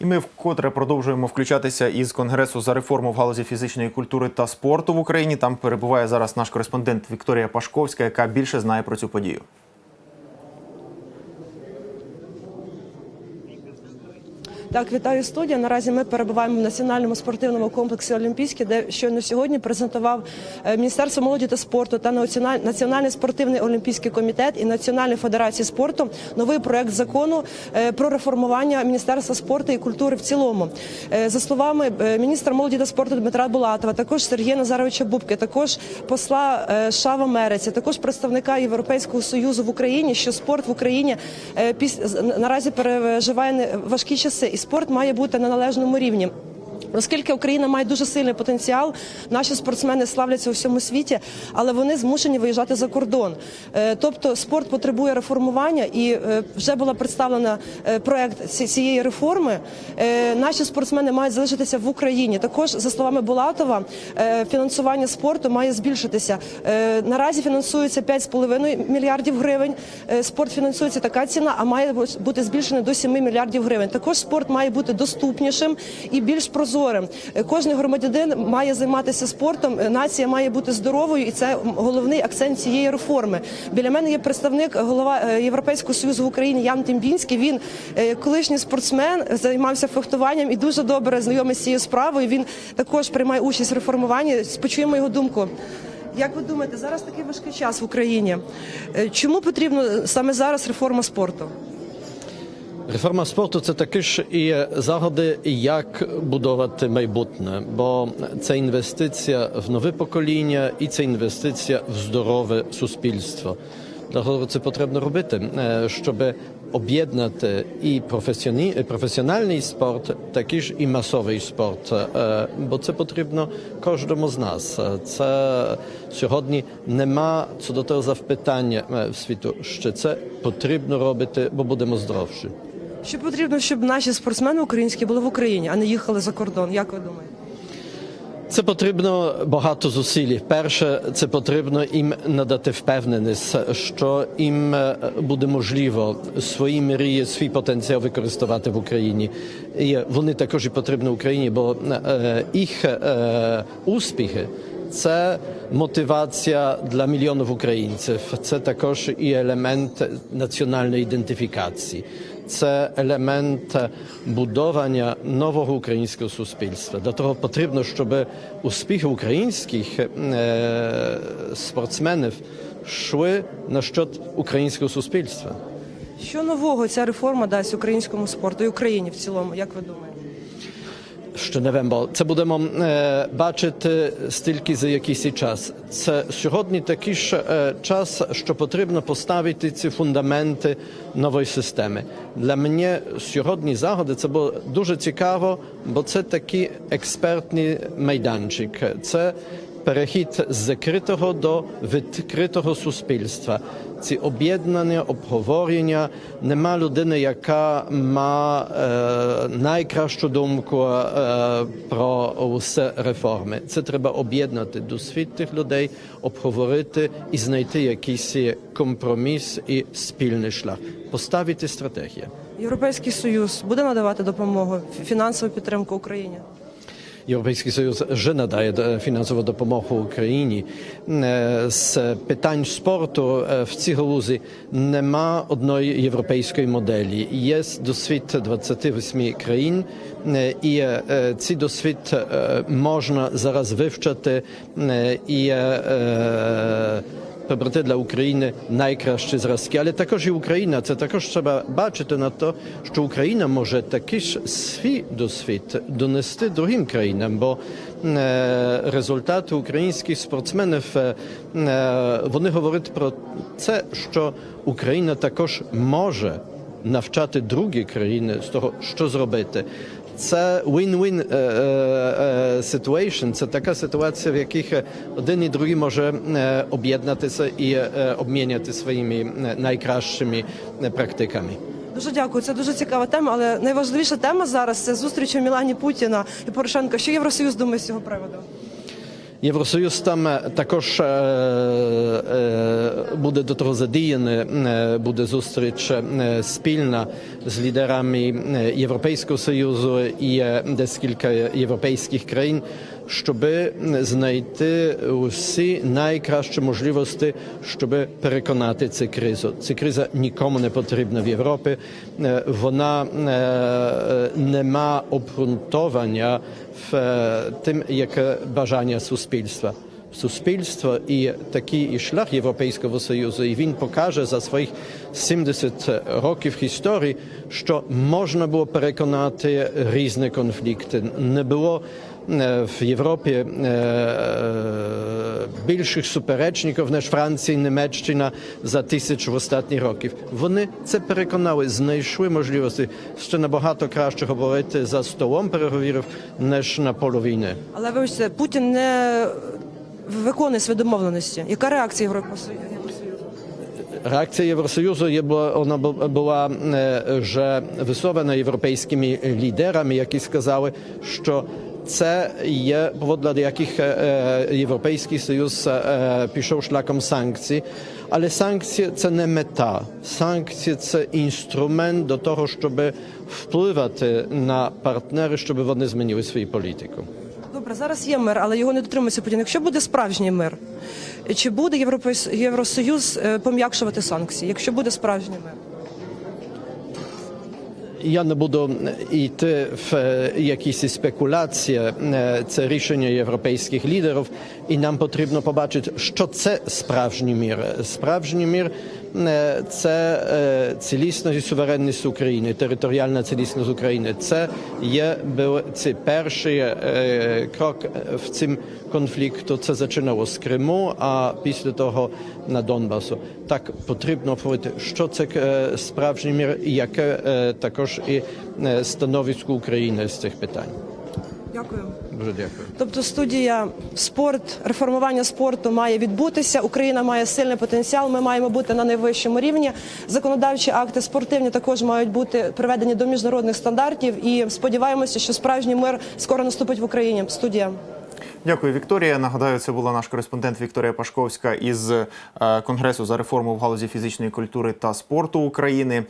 І ми вкотре продовжуємо включатися із конгресу за реформу в галузі фізичної культури та спорту в Україні. Там перебуває зараз наш кореспондент Вікторія Пашковська, яка більше знає про цю подію. Так, вітаю студія. Наразі ми перебуваємо в національному спортивному комплексі Олімпійський, де щойно сьогодні презентував е, Міністерство молоді та спорту та Національ- Національний спортивний олімпійський комітет і Національної федерації спорту новий проект закону е, про реформування Міністерства спорту і культури в цілому. Е, За словами міністра молоді та спорту Дмитра Булатова, також Сергія Назаровича Бубки, також посла США в Америці, також представника Європейського союзу в Україні, що спорт в Україні наразі переживає важкі часи, і спорт має бути на належному рівні. Оскільки Україна має дуже сильний потенціал, наші спортсмени славляться у всьому світі, але вони змушені виїжджати за кордон. Е, Тобто спорт потребує реформування, і е, вже була представлена е, проект цієї реформи. Наші спортсмени мають залишитися в Україні. Також за словами Булатова, фінансування спорту має збільшитися. Наразі фінансується 5,5 мільярдів гривень. Спорт фінансується така ціна, а має бути збільшений до 7 мільярдів гривень. Також спорт має бути доступнішим і більш прозорим. Е, Кожен громадянин має займатися спортом. е, Нація має бути здоровою, і це головний акцент цієї реформи. Біля мене є представник голова е, Європейського союзу в Україні Ян Тимбінський. Він колишній спортсмен, займався фехтуванням і дуже добре знайомий з цією справою. Він також приймає участь в реформуванні. Почуємо його думку. Як ви думаєте, зараз такий важкий час в Україні? Чому потрібно саме зараз реформа спорту? Реформа спорту це також і заходи, як будувати майбутнє, бо це інвестиція в нове покоління і це інвестиція в здорове суспільство. Того це потрібно робити, е, щоб об'єднати і професіональний спорт, також і масовий спорт, е, бо це потрібно кожному з нас. Це сьогодні нема до того запитання е, в світу, що це потрібно робити, бо будемо здоровші. Що потрібно, щоб наші спортсмени українські були в Україні, а не їхали за кордон? Як ви думаєте? Це потрібно багато зусиль. Перше, це потрібно їм надати впевненість, що їм е, буде можливо свої мрії, свій потенціал використовувати в Україні. І вони також і потрібні Україні, бо е, їх е, успіхи. Це мотивація для мільйонів українців. Це також і елемент національної ідентифікації. Це елемент будування нового українського суспільства. До того потрібно, щоб успіхи українських е, спортсменів йшли на щот українського суспільства. Що нового ця реформа дасть українському спорту і Україні в цілому? Як ви думаєте? Ще не вем, бо це будемо бачити стільки за якийсь час. Це сьогодні такий ж час, що потрібно поставити ці фундаменти нової системи. Для мене сьогодні заходи це було дуже цікаво, бо це такий експертний майданчик. Це перехід з закритого до відкритого суспільства. Ці об'єднання, обговорення. Нема людини, яка має е, найкращу думку е, про усе реформи. Це треба об'єднати досвід тих людей, обговорити і знайти якийсь компроміс і спільний шлях, поставити стратегію. Європейський союз буде надавати допомогу, фінансову підтримку Україні? Європейський Союз вже надає е, фінансову допомогу Україні. Е, З питань спорту е, в цій галузі нема одної європейської моделі. Є досвід 28 країн, і цей досвід можна зараз вивчати і Прибрати для України найкращі зразки, але також і Україна. Це також треба бачити на те, що Україна може такий ж свій досвід донести другим країнам, бо результати українських спортсменів вони говорять про це, що Україна також може навчати другі країни з того, що зробити. Це win-win е, е, е, situation. Це така ситуація, в яких один і другий може об'єднатися і обмінювати своїми найкращими практиками. Дуже дякую. Це дуже цікава тема, але найважливіша тема зараз це зустріч у Мілані Путіна і Порошенка. Що Євросоюз думає з цього приводу? Євросоюз там е, також е, е, буде до того задіяний, буде зустріч спільна з лідерами Європейського Союзу і декілька європейських країн, щоб знайти усі найкращі можливості, щоб переконати цю кризу. Ця криза нікому не потрібна в Європі. Е, Вона е, не має обґрунтовання в е, тим, яке бажання суспільства. Суспільство і такий і шлях Європейського Союзу, і він покаже за своїх 70 років історії, що можна було переконати різні конфлікти. Не було в Європі е, більших суперечників, ніж Франція і Німеччина за тисячу останніх років. Вони це переконали, знайшли можливості ще набагато краще говорити за столом переговорів, ніж на полу війни. Але вибачте, Путін не виконує свої домовленості. Яка реакція Європосоюзу? Реакція Євросоюзу є була вона бу- була е, вже висована європейськими це є повод, для яких е, е, Європейський Союз е, пішов шляхом санкцій. Але санкції це не мета. Санкції це інструмент до того, щоб впливати на партнери, щоб вони змінили свою політику. Добре, зараз є мир, але його не дотримується Путін. Якщо буде справжній мир, чи буде Європейс- Євросоюз пом'якшувати санкції? Якщо буде справжній мир? Я не буду йти в е, якісь спекуляції. Е, Це рішення європейських лідерів, і нам потрібно побачити, що це справжній мір. Справжній мір е, це цілісність і суверенність України, територіальна цілісність України. Це є був це перший крок в цим конфлікту. Це зачинало з Криму, а після того на Донбасу. Так потрібно говорити, що це справжній мір, яке е, також і е, становисько України з цих питань. Дякую. Дуже дякую. Тобто студія спорт, реформування спорту має відбутися. Україна має сильний потенціал. Ми маємо бути на найвищому рівні. Законодавчі акти спортивні також мають бути приведені до міжнародних стандартів. І сподіваємося, що справжній мир скоро наступить в Україні. Студія. Дякую, Вікторія. Нагадаю, це була наш кореспондент Вікторія Пашковська із е, Конгресу за реформу в галузі фізичної культури та спорту України.